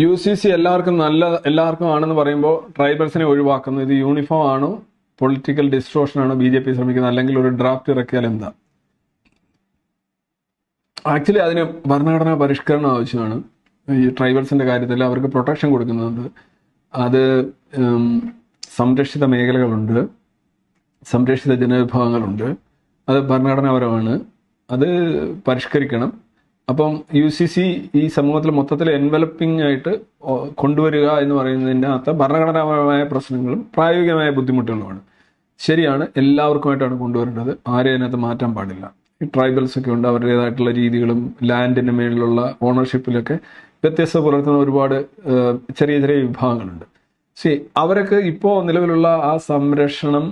U C C എല്ലാവർക്കും നല്ല എല്ലാവർക്കും ആണെന്ന് പറയുമ്പോൾ ട്രൈബൽസിനെ ഒഴിവാക്കുന്നു. ഇത് യൂണിഫോം ആണോ? പൊളിറ്റിക്കൽ ഡിസ്ട്രോഷൻ ആണോ? ബി ജെ പി ശ്രമിക്കുന്നത് അല്ലെങ്കിൽ ഒരു ഡ്രാഫ്റ്റ് ഇറക്കിയാൽ എന്താ? ആക്ച്വലി അതിന് ഭരണഘടനാ പരിഷ്കരണം ആവശ്യമാണ്. ഈ ട്രൈബൽസിന്റെ കാര്യത്തിൽ അവർക്ക് പ്രൊട്ടക്ഷൻ കൊടുക്കുന്നുണ്ട്. അത് സംരക്ഷിത മേഖലകളുണ്ട്. സംരക്ഷിത ജനവിഭാഗങ്ങളുണ്ട്. അത് ഭരണഘടനാപരമാണ്. അത് പരിഷ്കരിക്കണം. അപ്പം യു സി സി ഈ സമൂഹത്തിൽ മൊത്തത്തിൽ എൻവലപ്പിംഗ് ആയിട്ട് കൊണ്ടുവരിക എന്ന് പറയുന്നതിന്റെ അകത്ത് ഭരണഘടനാപരമായ പ്രശ്നങ്ങളും പ്രായോഗികമായ ബുദ്ധിമുട്ടുകളുമാണ്. ശരിയാണ് എല്ലാവർക്കുമായിട്ടാണ് കൊണ്ടുവരേണ്ടത്. ആരെയും അതിനകത്ത് മാറ്റാൻ പാടില്ല. ഈ ട്രൈബൽസ് ഒക്കെ ഉണ്ട് അവരുടേതായിട്ടുള്ള രീതികളും ലാൻഡിന് മേളിലുള്ള ഓണർഷിപ്പിലൊക്കെ വ്യത്യസ്ത പുലർത്തുന്ന ഒരുപാട് ചെറിയ ചെറിയ വിഭാഗങ്ങളുണ്ട്. ശരി അവരൊക്കെ ഇപ്പോൾ നിലവിലുള്ള ആ സംരക്ഷണം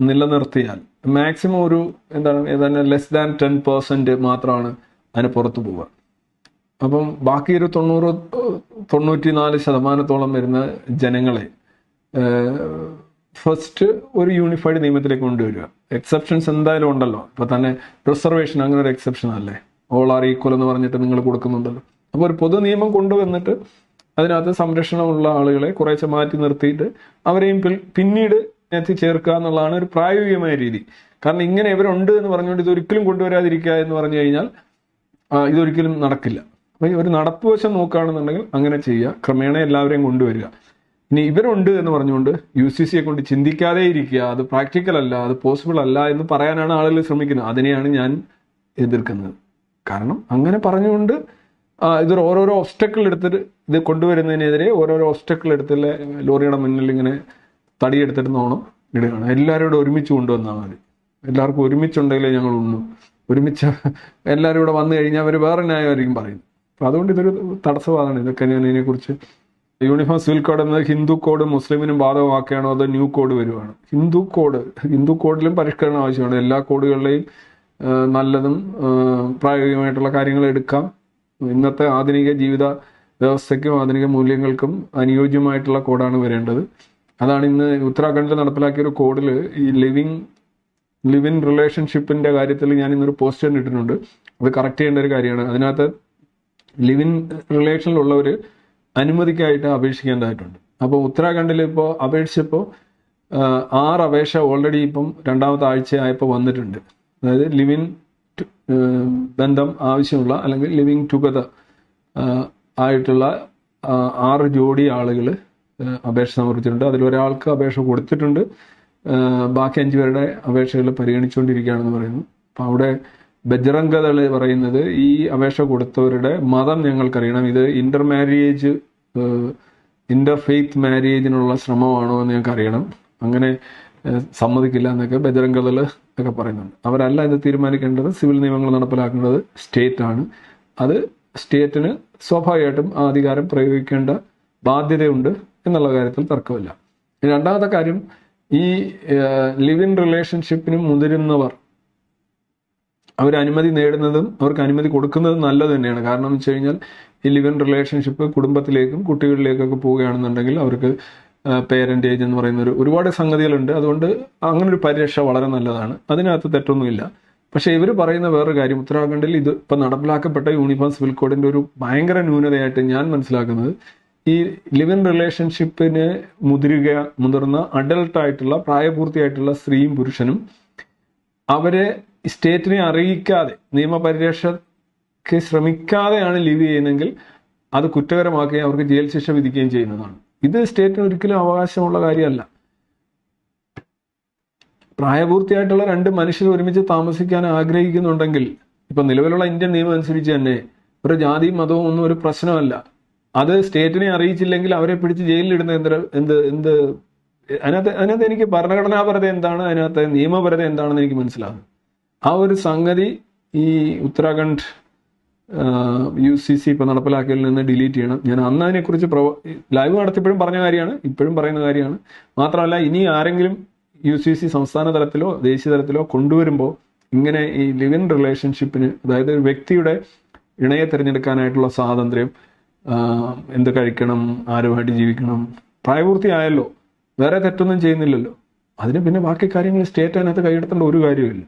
നിലനിർത്തിയാൽ മാക്സിമം ഒരു എന്താണ് ഏതാണ്ട് ലെസ് ദാൻ ടെൻ പെർസെന്റ് മാത്രമാണ് അതിന് പുറത്തു പോവുക. അപ്പം ബാക്കി ഒരു തൊണ്ണൂറ് തൊണ്ണൂറ്റി നാല് ശതമാനത്തോളം വരുന്ന ജനങ്ങളെ ഫസ്റ്റ് ഒരു യൂണിഫൈഡ് നിയമത്തിലേക്ക് കൊണ്ടുവരിക. എക്സെപ്ഷൻസ് എന്തായാലും ഉണ്ടല്ലോ. ഇപ്പൊ തന്നെ റിസർവേഷൻ അങ്ങനെ ഒരു എക്സെപ്ഷൻ അല്ലേ? ഓൾ ആർ ഈക്വൽ എന്ന് പറഞ്ഞിട്ട് നിങ്ങൾ കൊടുക്കുന്നുണ്ടല്ലോ. അപ്പോൾ ഒരു പൊതു നിയമം കൊണ്ടുവന്നിട്ട് അതിനകത്ത് സംരക്ഷണമുള്ള ആളുകളെ കുറേശ്ശെ മാറ്റി നിർത്തിയിട്ട് അവരെയും പിന്നീട് എത്തി ചേർക്കുക എന്നുള്ളതാണ് ഒരു പ്രായോഗികമായ രീതി. കാരണം ഇങ്ങനെ ഇവരുണ്ട് എന്ന് പറഞ്ഞുകൊണ്ട് ഇത് ഒരിക്കലും കൊണ്ടുവരാതിരിക്കുക എന്ന് പറഞ്ഞു കഴിഞ്ഞാൽ ഇതൊരിക്കലും നടക്കില്ല. അപ്പൊ ഈ ഒരു നടപ്പ് വശം നോക്കുകയാണെന്നുണ്ടെങ്കിൽ അങ്ങനെ ചെയ്യുക. ക്രമേണ എല്ലാവരെയും കൊണ്ടുവരിക. ഇനി ഇവരുണ്ട് എന്ന് പറഞ്ഞുകൊണ്ട് യു സി സിയെ കൊണ്ട് ചിന്തിക്കാതെ ഇരിക്കുക അത് പ്രാക്ടിക്കൽ അല്ല അത് പോസിബിൾ അല്ല എന്ന് പറയാനാണ് ആളുകൾ ശ്രമിക്കുന്നത്. അതിനെയാണ് ഞാൻ എതിർക്കുന്നത്. കാരണം അങ്ങനെ പറഞ്ഞുകൊണ്ട് ഇതൊരു ഓരോരോ ഒബ്സ്റ്റക്കിൾ എടുത്തിട്ട് ഇത് കൊണ്ടുവരുന്നതിനെതിരെ ഓരോരോ ഒബ്സ്റ്റക്കിൾ എടുത്തുള്ള ലോറിയുടെ മുന്നിൽ ഇങ്ങനെ തടിയെടുത്തിട്ട് നോണം ഇടുകയാണ്. എല്ലാവരോടും ഒരുമിച്ച് കൊണ്ടുവന്നാൽ മതി. എല്ലാവർക്കും ഒരുമിച്ചുണ്ടെങ്കിലേ ഞങ്ങൾ ഉണ്ണു ഒരുമിച്ച് എല്ലാവരും ഇവിടെ വന്നു കഴിഞ്ഞാൽ അവർ വേറെ ന്യായമായിരിക്കും പറയുന്നത്. അപ്പം അതുകൊണ്ട് ഇതൊരു തടസ്സവാദമാണ്. ഇതൊക്കെ ഞാൻ ഇതിനെക്കുറിച്ച് യൂണിഫോം സിവിൽ കോഡ് എന്നത് ഹിന്ദു കോഡ് മുസ്ലിമിനും ബാധകമാക്കുകയാണോ അതോ ന്യൂ കോഡ് വരുവാണ്? ഹിന്ദു കോഡ് ഹിന്ദു കോഡിലും പരിഷ്കരണം ആവശ്യമാണ്. എല്ലാ കോഡുകളിലെയും നല്ലതും പ്രായോഗികമായിട്ടുള്ള കാര്യങ്ങൾ എടുക്കാം. ഇന്നത്തെ ആധുനിക ജീവിത വ്യവസ്ഥയ്ക്കും ആധുനിക മൂല്യങ്ങൾക്കും അനുയോജ്യമായിട്ടുള്ള കോഡാണ് വരേണ്ടത്. അതാണ് ഇന്ന് ഉത്തരാഖണ്ഡിൽ നടപ്പിലാക്കിയ ഒരു കോഡിൽ ഈ ലിവിങ് ലിവ് ഇൻ റിലേഷൻഷിപ്പിന്റെ കാര്യത്തിൽ ഞാൻ ഇന്നൊരു പോസ്റ്റ് കണ്ടിട്ടുണ്ട് അത് കറക്റ്റ് ചെയ്യേണ്ട ഒരു കാര്യമാണ്. അതിനകത്ത് ലിവ് ഇൻ റിലേഷനിലുള്ളവർ അനുമതിക്കായിട്ട് അപേക്ഷിക്കേണ്ടതായിട്ടുണ്ട് അപ്പോൾ ഉത്തരാഖണ്ഡിൽ ഇപ്പോൾ അപേക്ഷിച്ചപ്പോൾ ആറ് അപേക്ഷ ഓൾറെഡി ഇപ്പം രണ്ടാമത്തെ ആഴ്ചയായപ്പോൾ വന്നിട്ടുണ്ട്. അതായത് ലിവിൻ ബന്ധം ആവശ്യമുള്ള അല്ലെങ്കിൽ ലിവിങ് ടുഗദർ ആയിട്ടുള്ള ആറ് ജോഡി ആളുകൾ അപേക്ഷ സമർപ്പിച്ചിട്ടുണ്ട്. അതിൽ ഒരാൾക്ക് അപേക്ഷ കൊടുത്തിട്ടുണ്ട്. ബാക്കി അഞ്ചു പേരുടെ അപേക്ഷകൾ പരിഗണിച്ചുകൊണ്ടിരിക്കുകയാണെന്ന് പറയുന്നു. അപ്പം അവിടെ ബജ്രംഗതൾ പറയുന്നത് ഈ അപേക്ഷ കൊടുത്തവരുടെ മതം ഞങ്ങൾക്കറിയണം. ഇത് ഇന്റർ മാരേജ് ഇന്റർ ഫെയ്ത്ത് മാരേജിനുള്ള ശ്രമമാണോ എന്ന് ഞങ്ങൾക്ക് അറിയണം അങ്ങനെ സമ്മതിക്കില്ല എന്നൊക്കെ ബജരംഗതൾ ഒക്കെ പറയുന്നുണ്ട്. അവരല്ല ഇത് തീരുമാനിക്കേണ്ടത്. സിവിൽ നിയമങ്ങൾ നടപ്പിലാക്കേണ്ടത് സ്റ്റേറ്റ് ആണ് അത് സ്റ്റേറ്റിന് സ്വാഭാവികമായിട്ടും ആ അധികാരം പ്രയോഗിക്കേണ്ട ബാധ്യതയുണ്ട് എന്നുള്ള കാര്യത്തിൽ തർക്കമില്ല. രണ്ടാമത്തെ കാര്യം ഈ ലിവ് ഇൻ റിലേഷൻഷിപ്പിന് മുതിരുന്നവർ അവർ അനുമതി നേടുന്നതും അവർക്ക് അനുമതി കൊടുക്കുന്നതും നല്ലത് തന്നെയാണ്. കാരണം എന്ന് വെച്ച് കഴിഞ്ഞാൽ ഈ ലിവ് ഇൻ റിലേഷൻഷിപ്പ് കുടുംബത്തിലേക്കും കുട്ടികളിലേക്കൊക്കെ പോവുകയാണെന്നുണ്ടെങ്കിൽ അവർക്ക് പേരന്റേജ് എന്ന് പറയുന്ന ഒരു ഒരുപാട് സംഗതികളുണ്ട്. അതുകൊണ്ട് അങ്ങനെ ഒരു പരിരക്ഷ വളരെ നല്ലതാണ്. അതിനകത്ത് തെറ്റൊന്നുമില്ല. പക്ഷേ ഇവർ പറയുന്ന വേറൊരു കാര്യം ഉത്തരാഖണ്ഡിൽ ഇത് ഇപ്പം നടപ്പിലാക്കപ്പെട്ട യൂണിഫോം സിവിൽ കോഡിന്റെ ഒരു ഭയങ്കര ന്യൂനതയായിട്ട് ഞാൻ മനസ്സിലാക്കുന്നത് ഈ ലിവ് ഇൻ റിലേഷൻഷിപ്പിന് മുതിരുക മുതിർന്ന അഡൽട്ട് ആയിട്ടുള്ള പ്രായപൂർത്തിയായിട്ടുള്ള സ്ത്രീയും പുരുഷനും അവരെ സ്റ്റേറ്റിനെ അറിയിക്കാതെ നിയമപരിരക്ഷയ്ക്ക് ശ്രമിക്കാതെയാണ് ലിവ് ചെയ്യുന്നതെങ്കിൽ അത് കുറ്റകരമാക്കുകയും അവർക്ക് ജയിൽ ശിക്ഷ വിധിക്കുകയും ചെയ്യുന്നതാണ്. ഇത് സ്റ്റേറ്റിന് ഒരിക്കലും അവകാശമുള്ള കാര്യമല്ല. പ്രായപൂർത്തിയായിട്ടുള്ള രണ്ട് മനുഷ്യർ ഒരുമിച്ച് താമസിക്കാൻ ആഗ്രഹിക്കുന്നുണ്ടെങ്കിൽ ഇപ്പൊ നിലവിലുള്ള ഇന്ത്യൻ നിയമം അനുസരിച്ച് തന്നെ ഒരു ജാതിയും മതവും ഒന്നും ഒരു പ്രശ്നമല്ല. അത് സ്റ്റേറ്റിനെ അറിയിച്ചില്ലെങ്കിൽ അവരെ പിടിച്ച് ജയിലിലിടുന്ന എന്ത് എന്ത് എന്ത് അതിനകത്ത് അതിനകത്ത് എനിക്ക് ഭരണഘടനാപരത എന്താണ്? അതിനകത്ത് നിയമപരത എന്താണെന്ന് എനിക്ക് മനസ്സിലാകും ആ ഒരു സംഗതി ഈ ഉത്തരാഖണ്ഡ് യു സി സി ഇപ്പൊ നടപ്പിലാക്കിയതിൽ നിന്ന് ഡിലീറ്റ് ചെയ്യണം. ഞാൻ അന്ന് അതിനെക്കുറിച്ച് പ്രവ ലൈവ് നടത്തിയപ്പോഴും പറഞ്ഞ കാര്യമാണ് ഇപ്പോഴും പറയുന്ന കാര്യമാണ്. മാത്രമല്ല ഇനി ആരെങ്കിലും യു സി സി സംസ്ഥാന തലത്തിലോ ദേശീയ തലത്തിലോ കൊണ്ടുവരുമ്പോൾ ഇങ്ങനെ ഈ ലിവിൻ റിലേഷൻഷിപ്പിന് അതായത് ഒരു വ്യക്തിയുടെ ഇണയെ തിരഞ്ഞെടുക്കാനായിട്ടുള്ള സ്വാതന്ത്ര്യം എന്ത് കഴിക്കണം ആരുമായിട്ട് ജീവിക്കണം. പ്രായപൂർത്തിയായല്ലോ. വേറെ തെറ്റൊന്നും ചെയ്യുന്നില്ലല്ലോ. അതിന് പിന്നെ ബാക്കി കാര്യങ്ങൾ സ്റ്റേറ്റ് അതിനകത്ത് കൈയെടുത്തേണ്ട ഒരു കാര്യമില്ല